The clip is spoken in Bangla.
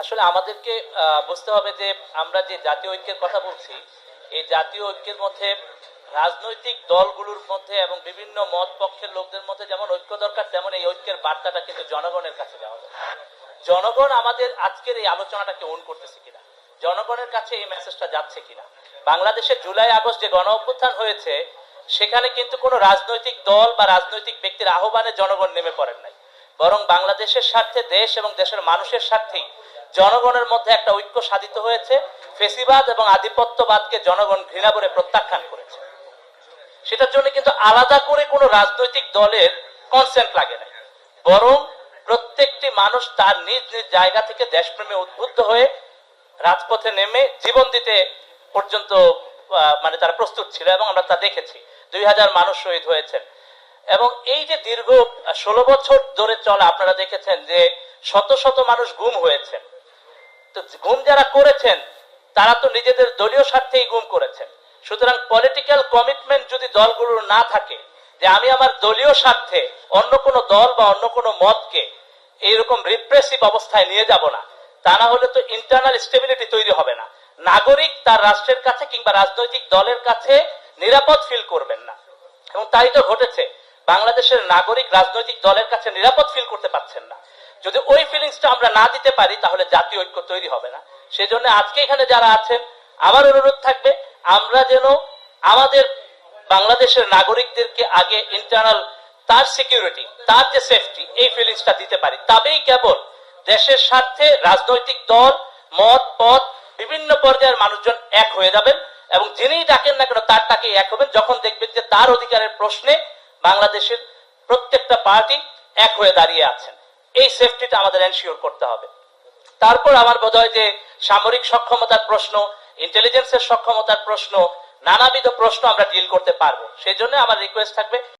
আসলে আমাদেরকে বুঝতে হবে যে আমরা যে জাতীয় ঐক্যের কথা বলছি, এই জাতীয় ঐক্যের মধ্যে রাজনৈতিক দলগুলোর মধ্যে এবং বিভিন্ন মত পক্ষের লোকদের মধ্যে যেমন ঐক্য দরকার, তেমন এই ঐক্যের বার্তাটা কিন্তু জনগণের কাছে যাওয়া দরকার জনগণ আমাদের আজকের এই আলোচনাটাকে অন করতেছে কিনা? জনগণের কাছে এই মেসেজটা যাচ্ছে কিনা? বাংলাদেশে জুলাই, আগস্ট যে গণ অভ্যুত্থান হয়েছে, সেখানে কিন্তু কোনো রাজনৈতিক দল বা রাজনৈতিক ব্যক্তির আহ্বানে জনগণ নেমে পড়েন নাই। বরং বাংলাদেশের স্বার্থে দেশ এবং দেশের মানুষের স্বার্থেই জনগণের মধ্যে একটা ঐক্য সাধিত হয়েছে, ফেসিবাদ এবং আধিপত্যবাদকে জনগণ ঘৃণা করে প্রত্যাখ্যান করেছে। সেটার জন্য কিন্তু আলাদা করে কোনো রাজনৈতিক দলের কনসেন্ট লাগে না। বরং প্রত্যেকটি মানুষ তার নিজ নিজ জায়গা থেকে দেশপ্রেমে উদ্বুদ্ধ হয়ে রাজপথে নেমে জীবন দিতে পর্যন্ত মানে তারা প্রস্তুত ছিল এবং আমরা তা দেখেছি। দুই হাজার মানুষ শহীদ হয়েছেন। এবং এই যে দীর্ঘ ষোলো বছর ধরে চলা, আপনারা দেখেছেন যে শত শত মানুষ গুম হয়েছেন। তো গুম যারা করেছেন, তারা তো নিজেদের দলীয় স্বার্থেই গুম করেছেন। সুতরাং পলিটিক্যাল কমিটমেন্ট যদি দলগুলোর না থাকে, যে আমি আমার দলীয় স্বার্থে অন্য কোনো দল বা অন্য কোনো মতকে এইরকম রিপ্রেসিভ অবস্থায় নিয়ে যাব না, তা না হলে তো ইন্টারনাল স্টেবিলিটি তৈরি হবে না। নাগরিক তার রাষ্ট্রের কাছে কিংবা রাজনৈতিক দলের কাছে নিরাপদ ফিল করবেন না। এবং তাই তো ঘটেছে, বাংলাদেশের নাগরিক রাজনৈতিক দলের কাছে নিরাপদ ফিল করতে পারছেন না। যদি ওই ফিলিংসটা আমরা না দিতে পারি, তাহলে জাতীয় ঐক্য তৈরি হবে না। সেজন্য আজকে এখানে যারা আছেন আমার অনুরোধ থাকবে, আমরা যেন আমাদের বাংলাদেশের নাগরিকদেরকে আগে ইন্টারনাল তার সিকিউরিটি তার যে সেফটি এই ফিলিংসটা দিতে পারি। তবেই কেবল দেশের স্বার্থে রাজনৈতিক দল, মত, পথ, বিভিন্ন পর্যায়ের মানুষজন এক হয়ে যাবেন এবং যিনিই ডাকেন না কেন, তার তাকে এক হবেন। যখন দেখবেন যে তার অধিকারের প্রশ্নে বাংলাদেশের প্রত্যেকটা পার্টি এক হয়ে দাঁড়িয়ে আছেন। এই সেফটিটা আমাদের এনশিওর করতে হবে। তারপর আমার বোধ হয় যে সামরিক সক্ষমতার প্রশ্ন ইন্টেলিজেন্সের সক্ষমতার প্রশ্ন, নানাবিধ প্রশ্ন আমরা ডিল করতে পারব। সেই জন্য আমার রিকোয়েস্ট থাকবে